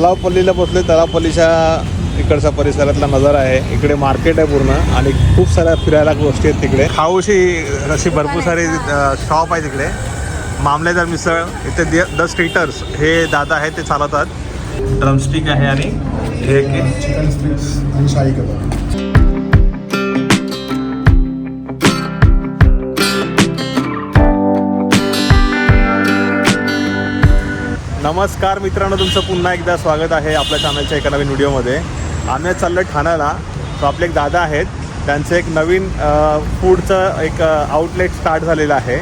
तलावपल्लीला बसले तलावपल्लीच्या इकडचा परिसरातला नजारा आहे. इकडे मार्केट आहे पूर्ण आणि खूप साऱ्या फिरायला गोष्टी आहेत तिकडे. खाऊशी अशी भरपूर सारी शॉप आहे तिकडे. मामलेदार मिसळ इथे द- द स्ट्रीटर्स हे दादा आहेत ते चालवतात. ड्रमस्टिक आहे आणि हे चिकन स्ट्रिक्स आणि शाही कबाब. नमस्कार मित्रांनो तुमचं पुन्हा एकदा स्वागत आहे आपल्या चॅनलच्या एका नवीन व्हिडिओमध्ये. आम्ही चाललं चाललो ठाण्याला. तो आपले एक दादा आहेत. त्यांचं एक नवीन फूडचं एक आउटलेट स्टार्ट झालेलं आहे.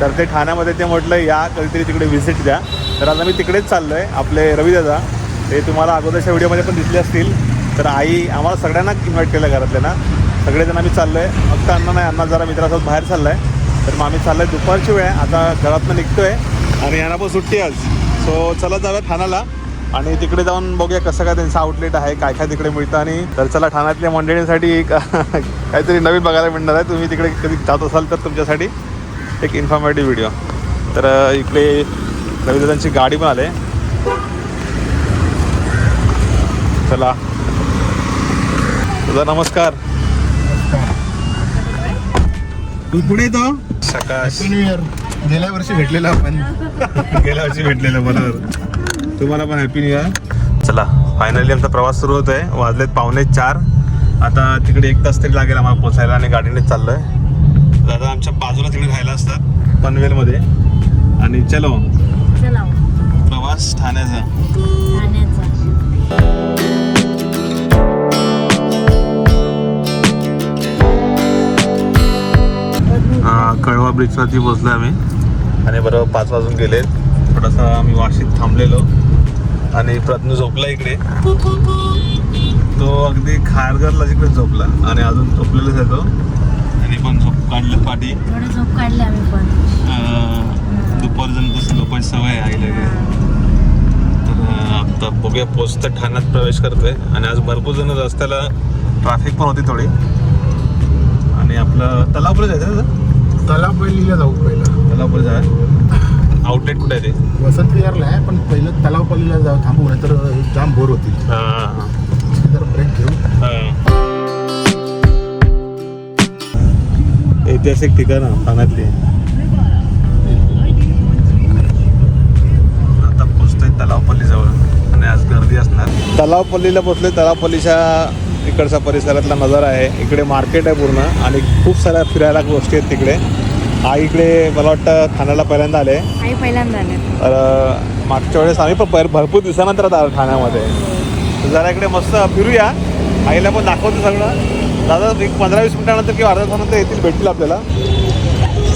तर ते ठाण्यामध्ये ते म्हटलं या कधीतरी तिकडे व्हिजिट द्या. तर आज आम्ही तिकडेच चाललो आहे आपले रविदादा ते तुम्हाला अगोदरच्या व्हिडिओमध्ये पण दिसले असतील. तर आई आम्हाला सगळ्यांना इन्व्हाइट केलं घरातले ना. सगळेजण आम्ही चाललो आहे फक्त अण्णा नाही अण्णा जरा मित्रासोबत बाहेर चाललं आहे तर मग आम्ही चाललो आहे दुपारची वेळ. आता घरातनं निघतो आहे आणि यांना पण सुट्टी आज. सो चला जाऊया ठाण्याला आणि तिकडे जाऊन बघूया कसं काय त्यांचं आउटलेट आहे काय काय तिकडे मिळतं आणि तर चला ठाण्यातल्या मंडळींसाठी एक काहीतरी नवीन बघायला मिळणार आहे. तुम्ही तिकडे कधी जात असाल तर तुमच्यासाठी एक इन्फॉर्मेटिव्ह व्हिडिओ तर इकडे रविदादांची गाडी पण आले. चला. तुझा नमस्कार. तू पुढे येतो. सकाळ न्यू इयर गेल्या वर्षी भेटलेलो आपण. गेल्या वर्षी भेटलेलं बरोबर. तुम्हाला पण हॅपी न्यू इयर चला फायनली आमचा प्रवास सुरू होत आहे वाजलेत पावणे चार. आता तिकडे एक तास तरी लागेल आम्हाला पोचायला आणि गाडीने चाललोय. दादा आमच्या बाजूला तिकडे राहायला असतात पनवेलमध्ये. आणि चलो. चला. प्रवास ठाण्याचा. ठाण्याचा. कळवा ब्रिजवरती पोचलो आम्ही. आणि बरोबर पाच वाजून गेले. थोडासा आम्ही वाशीत थांबलेलो आणि प्रज्ञू झोपला इकडे. तो अगदी खारघरला तिकडे झोपला आणि अजून झोपलेलाच आहे तो. आणि पण झोप काढलं पाठी. झोप काढले आम्ही पण. दुपारजण तसं झोपायची सवय आहे आईला आता बघूया पोचतं ठाण्यात प्रवेश करतोय. आणि आज भरपूर जण रस्त्याला ट्रॅफिक पण होती थोडी. आणि आपलं तलावपुढे जायचं ना दादा? तलावपल्लीला जाऊ पहिला. तलावपुढे जाय आउटलेट कुठे आहे ते? वसंत विहारला आहे पण पहिलं तलावपल्लीला जाऊ थांबू नाही तर जाम बोर होतील. हां. जर ब्रेक घेऊ. ऐतिहासिक ठिकाण ठाण्यातली. आता पोचतोय तलावपल्ली जवळ आणि आज गर्दी असणार. तलावपल्लीला पोचलोय तलावपल्लीच्या इकडचा परिसरातला नजारा आहे. इकडे मार्केट आहे पूर्ण आणि खूप साऱ्या फिरायला गोष्टी आहेत तिकडे. हा इकडे मला वाटतं ठाण्याला पहिल्यांदा आले. आई पहिल्यांदा आले. तर मागच्या वेळेस आम्ही पण भर- भरपूर दिवसानंतर आता आलो ठाण्यामध्ये. तर जरा इकडे मस्त फिरूया. आईला पण दाखवतो सगळं. दादा एक पंधरा वीस मिनिटानंतर किंवा अर्धा तासानंतर येतील भेटतील आपल्याला.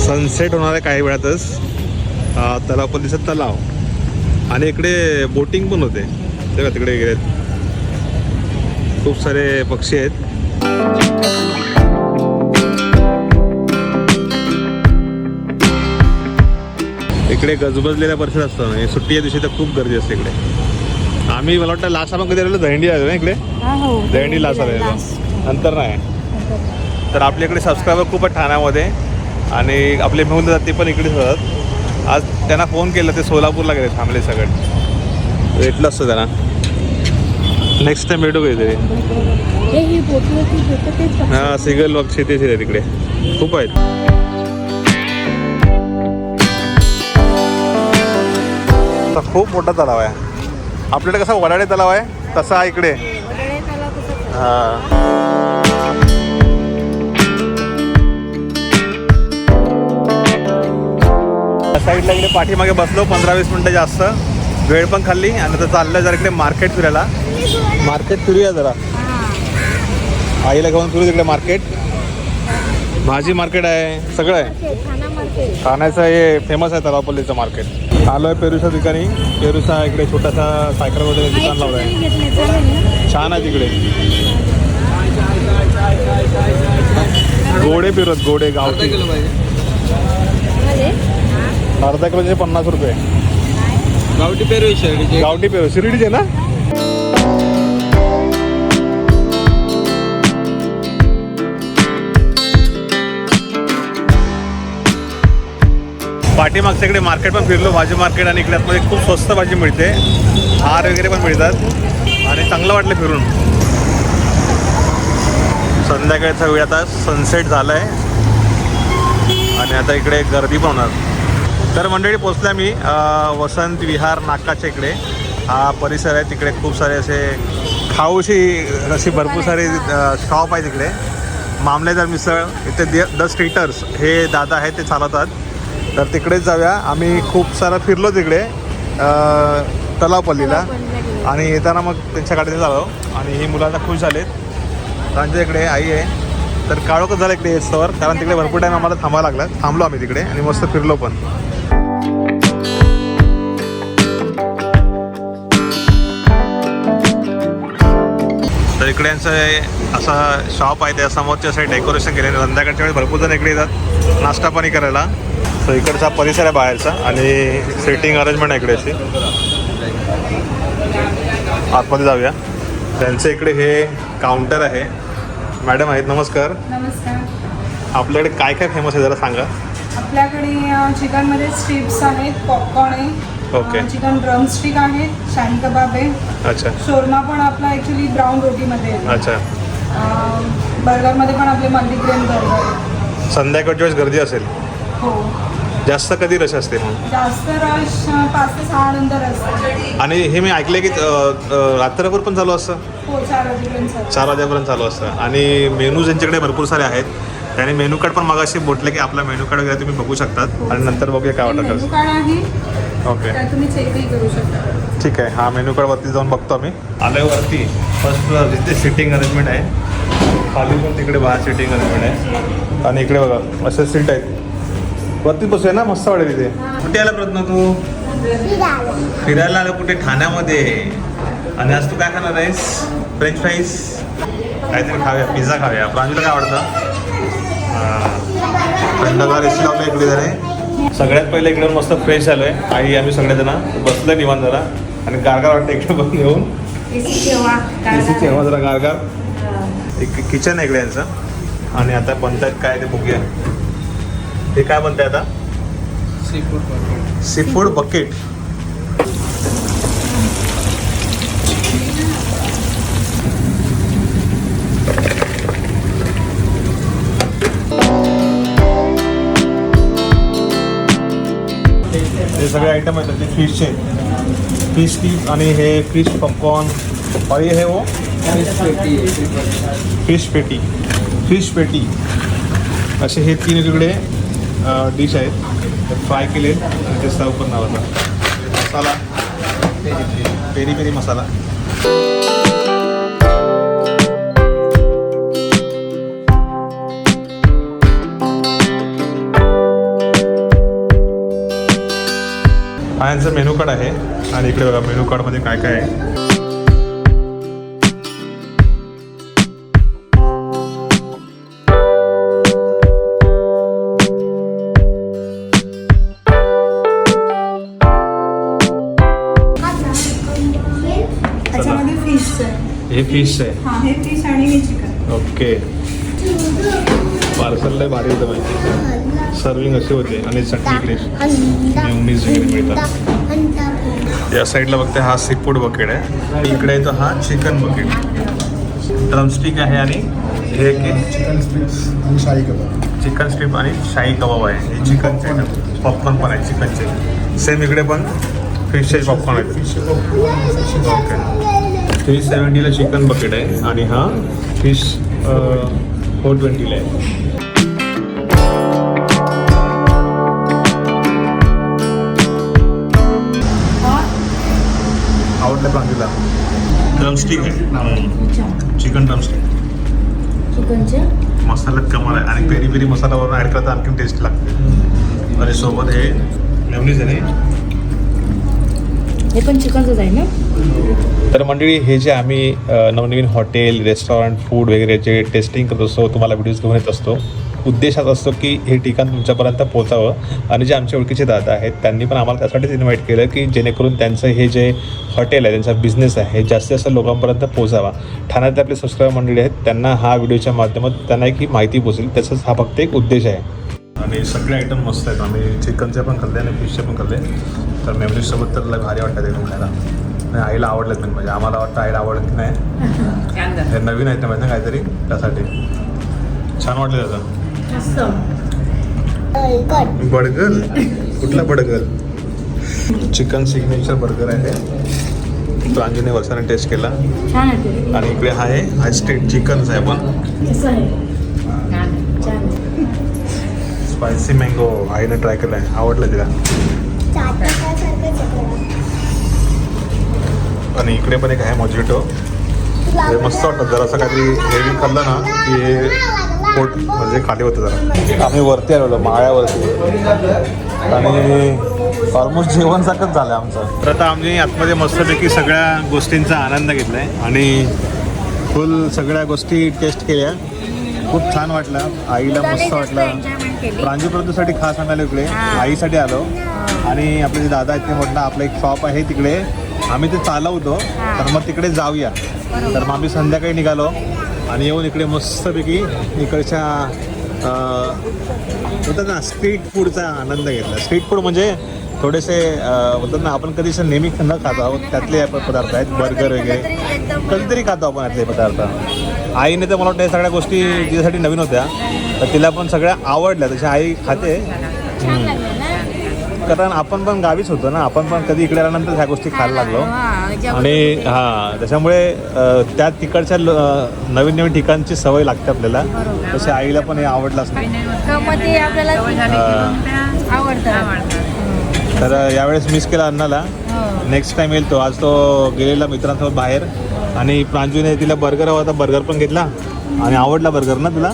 सनसेट होणार आहे काही वेळातच. अ, तलावपल्लीचा तलाव आणि इकडे बोटिंग पण होते. तेव्हा तिकडे गेलेत. खूप सारे पक्षी आहेत. इकडे गजबजलेल्या परिसर असतो ना सुट्टीच्या दिवशी तर खूप गर्दी असते इकडे. आम्ही मला वाटतं लास्ट आपण कधी आलेलो? दहिंडी आलो ना इकडे? हो दहिंडी लास्ट आलेलो. नंतर नाही. तर आपल्याकडे सबस्क्रायबर खूप आहेत ठाण्यामध्ये. आणि आपले मिळून जातात ते पण इकडेच होतात. आज त्यांना फोन केला ते सोलापूरला गेले थांबले सगळे. भेटलं असतं त्यांना. नेक्स्ट टाइम भेटू काहीतरी. हे तेच सिगल शेती शेती तिकडे. खूप आहेत. आता खूप मोठा तलाव आहे. आपल्याकडे कसा वडाडे तलाव आहे तसा हा इकडे. आहे. हा. साईडला इकडे पाठीमागे बसलो पंधरा वीस मिनटं जास्त. वेळ पण खाल्ली आणि आता चाललं जरा इकडे मार्केट फिरायला. मार्केट फिरूया जरा. हा. आईला घेऊन फिरू तिकडे मार्केट. भाजी मार्केट आहे सगळं आहे. ठाण्याचं हे फेमस आहे तलावपल्लीचं मार्केट. आलो आहे पेरूच्या ठिकाणी. पेरूचा इकडे छोटासा सायकल वगैरे दुकान लावलं आहे? छान आहे तिकडे. गोडे फिरत गोडे गावठी? अर्धा किलोचे पन्नास रुपये. गावठी पेरू शिर्डीचे. गावठी पेरू शिर्डीचे ना? पाठीमागच्या इकडे मार्केट पण फिरलो भाजी मार्केट आणि इकडे आतमध्ये खूप स्वस्त भाजी मिळते. हार वगैरे पण मिळतात. आणि चांगलं वाटलं फिरून. संध्याकाळचा वेळ आता सनसेट झाला आहे आणि आता इकडे गर्दी पण होणार. तर मंडळी पोचल्या मी वसंत विहार नाकाच्या इकडे. हा परिसर आहे तिकडे खूप सारे असे खाऊशी अशी भरपूर सारे शॉप आहे तिकडे मामलेदार मिसळ इथे द द स्ट्रीटर्स हे दादा आहेत ते चालवतात. तर तिकडेच जाऊया. आम्ही खूप सारं फिरलो तिकडे तलावपल्लीला. आणि येताना मग त्यांच्या गाडीने झालो. आणि ही मुलं आता खुश झालेत. त्यांच्या इकडे आई आहे. तर काळोखच झालं इकडे येस्तवर कारण तिकडे भरपूर टाईम आम्हाला थांबायला लागला. थांबलो आम्ही तिकडे आणि मस्त फिरलो पण. तर इकडे यांचं असा शॉप आहे त्या समोरच्या साईड डेकोरेशन केलेलं. आहे. संध्याकाळच्या वेळी भरपूर जण इकडे येतात. नाश्ता पाणी करायला. तर इकडचा परिसर आहे बाहेरचा आणि सिटिंग अरेंजमेंट आहे इकडे अशी. आतमध्ये जाऊया. त्यांच्या इकडे हे काउंटर आहे. मॅडम आहेत नमस्कार. नमस्कार. आपल्याकडे काय काय फेमस आहे जरा सांगा. आपल्याकडे चिकनमध्ये स्ट्रिप्स आहेत पॉपकॉर्न आहे. ओके. चिकन ड्रमस्टिक आहेत शाही कबाब आहे. अच्छा. शोरमा पण आपला ॲक्च्युली ब्राऊन रोटीमध्ये आहे. अच्छा. बर्गरमध्ये पण आपले मल्टीग्रेन बर्गर आहे संध्याकाळच्या वेळेस गर्दी असेल. हो. जास्त कधी रश असते मग? जास्त रश पाच ते सहा नंतर असतं. आणि हे मी ऐकलं की रात्रभर पण चालू असतं? हो चार वाजेपर्यंत चालू. असतं. आणि मेनूज यांच्याकडे भरपूर सारे आहेत त्याने मेनू कार्ड पण मगाशी म्हटलं की आपला मेनू कार्ड वगैरे तुम्ही बघू शकतात. आणि नंतर बघूया काय वाटत मेनू असेल. कार्ड आहे ओके. त्यात तुम्ही चेकही करू शकता. ठीक आहे. हा मेनू कार्ड वरती जाऊन बघतो आम्ही. आलोय वरती फर्स्ट फ्लोअर जिथे सिटिंग अरेंजमेंट आहे खाली पण तिकडे बाहेर सिटिंग अरेंजमेंट आहे. आणि इकडे बघा असे सीट आहेत. वरती बसूया ना मस्त वाटेल इथे. कुठे आला प्रयत्न तू? फिरायला आलं कुठे? ठाण्यामध्ये. आणि आज तू काय खाणार आहेस? फ्रेंच फ्राईज काहीतरी खाऊया पिझ्झा खाऊया. प्रांजूला काय आवडतं? हां. थंडगार एसी लावलं इकडे जरा सगळ्यात पहिले इकडे मस्त फ्रेश झालोय आई आम्ही सगळेजण. बसलोय निवांत जरा. आणि गारगार वाटतं इकडे बघून येऊन. हवा जरा गारगार. एक किचन आहे इकडे यांचं. आणि आता बनतायत काय ते बघूया. हे काय बनतंय आता? Seafood seafood bucket हे सगळे आयटम आहेत ते फिशचे फिश टीप आणि हे फिश पॉपकॉर्न ये है वो फिश पेटी फिश पेटी असे हे तीन वेगळे डिश आहेत. फ्राय केले आणि ते सर्व पण नावाचा मसाला. पेरी पेरी मसाला. हा यांचं मेनू कार्ड आहे. आणि इकडे बघा मेनू कार्डमध्ये काय काय आहे? फिश आहे. हां हे फिश आणि हे चिकन. ओके. पार्सल लय भारी होतं माहिती सर्विंग असे होते आणि चटणी इकडे मेयोनीज वगैरे मिळतात. या साईडला बघते हा सी फूड बकेट आहे. इकडे येतो हा चिकन बकेट ड्रमस्टिक आहे आणि हे की चिकन स्ट्रिप्स आणि शाही कबाब. चिकन स्ट्रीप आणि शाही कबाब आहे. हे चिकनचे पॉपकॉर्न पण आहे चिकनचे सेम इकडे पण फिशचे पॉपकॉर्न आहेत. ओके थ्री सेवन्टीला चिकन बकेट आहे आणि हा फिश फोर ट्वेंटीला आहे. आवडलं प्रांतीला ड्रमस्टिक आहे. चिकन ड्रमस्टिक चिकनचे मसाल्यात कमाल आहे. आणि पेरी पेरी मसाला वरून ॲड करता आणखी टेस्ट लागते. आणि सोबत हे मेवनीज आहे. हे पण चिकनचंच आहे ना? तर मंडळी हे जे आम्ही नवनवीन हॉटेल रेस्टॉरंट फूड वगैरे जे टेस्टिंग करत असतो तुम्हाला व्हिडिओज घेऊन येत असतो. उद्देश असतो की हे ठिकाण तुमच्यापर्यंत पोचावं आणि जे आमच्या ओळखीचे दादा आहेत त्यांनी पण आम्हाला त्यासाठीच इन्व्हाइट केलं की जेणेकरून त्यांचं हे जे हॉटेल आहे त्यांचा बिझनेस आहे हे जास्तीत जास्त लोकांपर्यंत पोचावा ठाण्यातले आपले सबस्क्राईब मंडळी आहेत त्यांना हा व्हिडिओच्या माध्यमातून त्यांना एक ही माहिती पोहोचेल. त्याचाच हा फक्त एक उद्देश आहे. आणि सगळे आयटम मस्त आहेत. आम्ही चिकनचे पण खाल्ले आणि फिशचे पण खाल्ले. तर मेमरीसोबत तर भारी वाटतात ते खायला. नाही आईला आवडलेत मेन म्हणजे आम्हाला वाटतं आईला आवडत की नाही हे नवीन आहेत ना माहिती आहे काहीतरी? त्यासाठी. छान वाटलं त्याचं. बर्गर कुठला बर्गर चिकन सिग्नेचर बर्गर आहे. प्रांजूने वर्षाने टेस्ट केला. छान आहे ते. आणि इकडे हा आहे हा स्ट्रीट चिकनच आहे पण कसं आहे. छान आहे. स्पायसी मँगो आईने ट्राय केला आहे आवडलं तिला. आणि इकडे पण एक आहे मोजिटो. हे मस्त वाटतं. जरा असं काहीतरी हेवी खाल्लं ना की हे पोट म्हणजे खाली होतं जरा. आम्ही वरती आलेलो माळ्यावरती. आणि ऑलमोस्ट जेवणसारखंच झालं आमचं. तर आता आम्ही आतमध्ये मस्तपैकी सगळ्या गोष्टींचा आनंद घेतलाय. आणि फुल सगळ्या गोष्टी टेस्ट केल्या. खूप छान वाटलं. आईला मस्त वाटलं. प्रांजू प्रदूसाठी खास आणायला इकडे. आईसाठी आलो. आणि आपले जे दादा आहेत ते म्हटलं आपलं एक शॉप आहे तिकडे. आम्ही ते चालवतो. तर मग तिकडे जाऊया. तर मग आम्ही संध्याकाळी निघालो आणि येऊन इकडे मस्तपैकी इकडच्या बोलतात ना स्ट्रीट फूडचा आनंद घेतला. स्ट्रीट फूड म्हणजे थोडेसे बोलतात ना आपण कधी असं नेहमी न खात आहोत. त्यातले पदार्थ आहेत बर्गर वगैरे. कधीतरी खातो आपण यातले पदार्थ. आईने तर मला वाटतं या सगळ्या गोष्टी तिच्यासाठी नवीन होत्या. तर तिला पण सगळ्या आवडल्या. तशा आई खाते. कारण आपण पण गावीच होतो ना आपण पण कधी इकडे आल्यानंतर ह्या गोष्टी खायला लागलो. आणि हां त्याच्यामुळे त्या तिकडच्या नवीन नवीन ठिकाणची सवय लागते आपल्याला. तसे आईला पण हे आवडलं असतं. तर यावेळेस मिस केला हो. नेक्स्ट टाइम येईल तो. आज तो गेलेला मित्रांसोबत बाहेर. आणि प्रांजूने तिला बर्गर हवा होता बर्गर पण घेतला. आणि आवडला बर्गर ना तुला?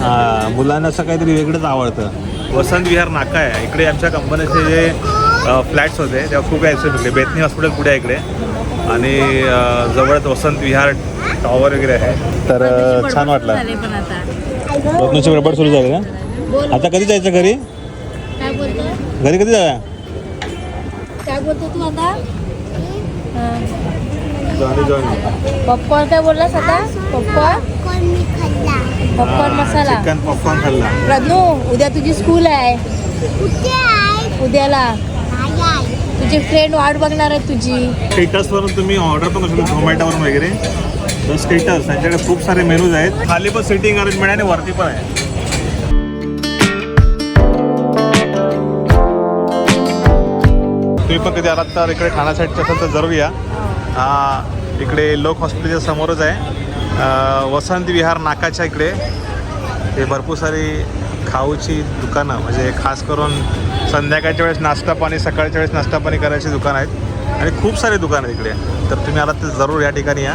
हा, मुलांना असं काहीतरी वेगळंच आवडतं. वसंत विहार नाका आहे. इकडे आमच्या कंपनीचे जे फ्लॅट्स होते तेव्हा खूप यायचे तिकडे बेतनी हॉस्पिटल पुढे आहे इकडे. आणि जवळच वसंत विहार टॉवर वगैरे आहे. तर छान वाटलं. झाले पण आता. रत्नाची गडबड सुरू झाली ना? आता कधी जायचं घरी? काय बोलतो घरी कधी जाऊया? काय बोलतो तू आता. चिकन पॉपकॉर्न काय बोललास आता पॉपकॉर्न पॉपकॉर्न मसाला पॉपकॉर्न खाल्ला प्रज्ञू उद्या तुझी स्कूल आहे. उद्याला. तुझी फ्रेंड वाट बघणार आहे तुझी. स्टेटसवरून तुम्ही ऑर्डर पण करू शकता झोमॅटोवरून वगैरे. तर स्टेटस त्यांच्याकडे खूप सारे मेनूज आहेत. खाली पण सिटिंग अरेंजमेंट आहे आणि वरती पण आहे. तुम्ही पण कधी आलात तर इकडे ठाणा साईडच्या असेल तर जरूर या. हा, इकडे लोक हॉस्पिटलच्या समोरच आहे. वसंत विहार नाकाच्या इकडे. हे भरपूर सारी खाऊची दुकानं म्हणजे खास करून संध्याकाळच्या वेळेस नाश्ता पाणी सकाळच्या वेळेस नाश्ता पाणी करायची दुकानं आहेत. आणि खूप सारे दुकान आहेत इकडे. तर तुम्ही आलात तर जरूर या ठिकाणी या.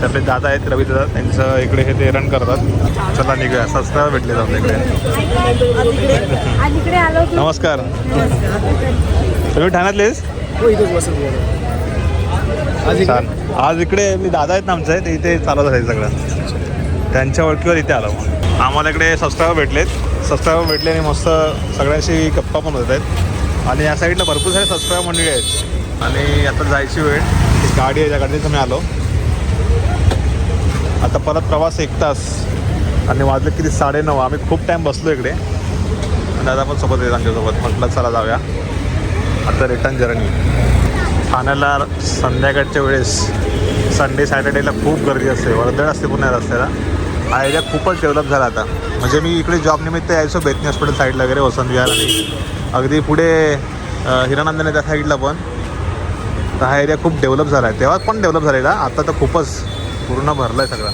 तर आपले दादा आहेत रवी दादा त्यांचं इकडे हे ते रन करतात. चला निघूया. सबस्क्राईबर भेटले जातात इकडे. नमस्कार. तुम्ही ठाण्यातलेच आज इकडे? मी दादा आहेत ना आमचे ते इथे चालत आहे सगळं. त्यांच्या ओळखीवर इथे आलो. आम्हाला इकडे सबस्क्रायबर भेटलेत. सबस्क्रायबर भेटले आणि मस्त सगळ्यांशी गप्पा पण होत आहेत. आणि या साईडला भरपूर सारे सबस्क्रायबर मंडळी आहेत. आणि आता जायची वेळ. गाडी आहे त्या मी आलो. आता परत प्रवास एक तास. आणि वाजले किती? साडेनऊ. आम्ही खूप टाईम बसलो इकडे. दादा पण सोबत आहेत आमच्यासोबत. म्हटलं चला जाऊया. आता रिटर्न जर्नी ठाण्याला संध्याकाळच्या वेळेस संडे सॅटर्डेला खूप गर्दी असते. वर्दळ असते पुण्या रस्त्याला. हा एरिया खूपच डेव्हलप झाला आता. म्हणजे मी इकडे जॉबनिमित्त यायचो बेतनी हॉस्पिटल साईडला वगैरे वसंत विहार आणि अगदी पुढे अं, त्या साईडला पण. तर हा एरिया खूप डेव्हलप झाला आहे. तेव्हा पण डेव्हलप झालेला. आता तर खूपच पूर्ण भरलं आहे सगळं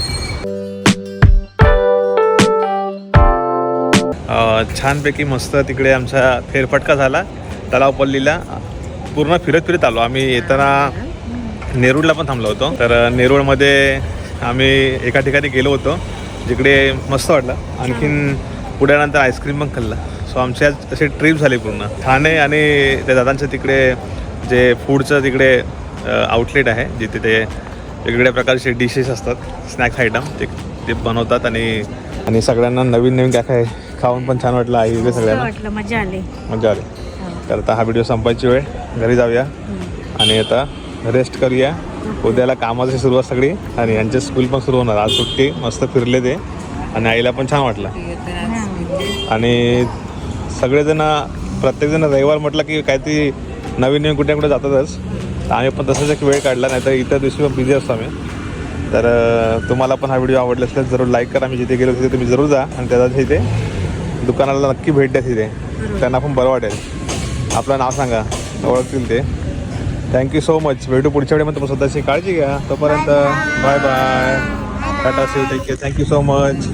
छानपैकी मस्त तिकडे आमचा फेरफटका झाला. तलावपल्लीला पूर्ण फिरत फिरत आलो. आम्ही येताना नेरूळला पण थांबलो होतो. तर नेरूळमध्ये आम्ही एका ठिकाणी गेलो होतो जिकडे मस्त वाटलं. आणखीन पुढ्यानंतर आईस्क्रीम पण खाल्लं. सो आमची आज अशी ट्रिप झाली पूर्ण. ठाणे आणि त्या दादांच्या तिकडे जे फूडचं तिकडे आउटलेट आहे जिथे ते वेगवेगळ्या प्रकारचे डिशेस असतात स्नॅक्स आयटम ते ते बनवतात आणि आणि सगळ्यांना नवीन नवीन काय काय खाऊन पण छान वाटलं. आई वगैरे सगळ्यांना. मजा आली. मजा आली. तर आता हा व्हिडिओ संपायची वेळ. घरी जाऊया. आणि आता रेस्ट करूया. उद्याला कामाची सुरुवात सगळी. आणि यांचे स्कूल पण सुरू होणार. आज सुट्टी. मस्त फिरले ते. आणि आईला पण छान वाटलं. आणि सगळेजण प्रत्येकजण रविवार म्हटलं की काहीतरी नवीन नवीन कुठे कुठे जातातच. आम्ही पण तसंच एक वेळ काढला. नाही तर इतर दिवशी पण बिझी असतो आम्ही. तर तुम्हाला पण हा व्हिडिओ आवडला असल्यास तर जरूर लाईक करा. मी जिथे गेलो तिथे तुम्ही जरूर जा. आणि त्याचा इथे दुकानाला नक्की भेट द्या तिथे. त्यांना पण बरं वाटेल. आपलं नाव सांगा. ओळखतील ते. थँक्यू सो मच भेटू पुढच्या वेळेमध्ये तुम्ही स्वतःची काळजी घ्या. तोपर्यंत bye bye tata see take care thank you so much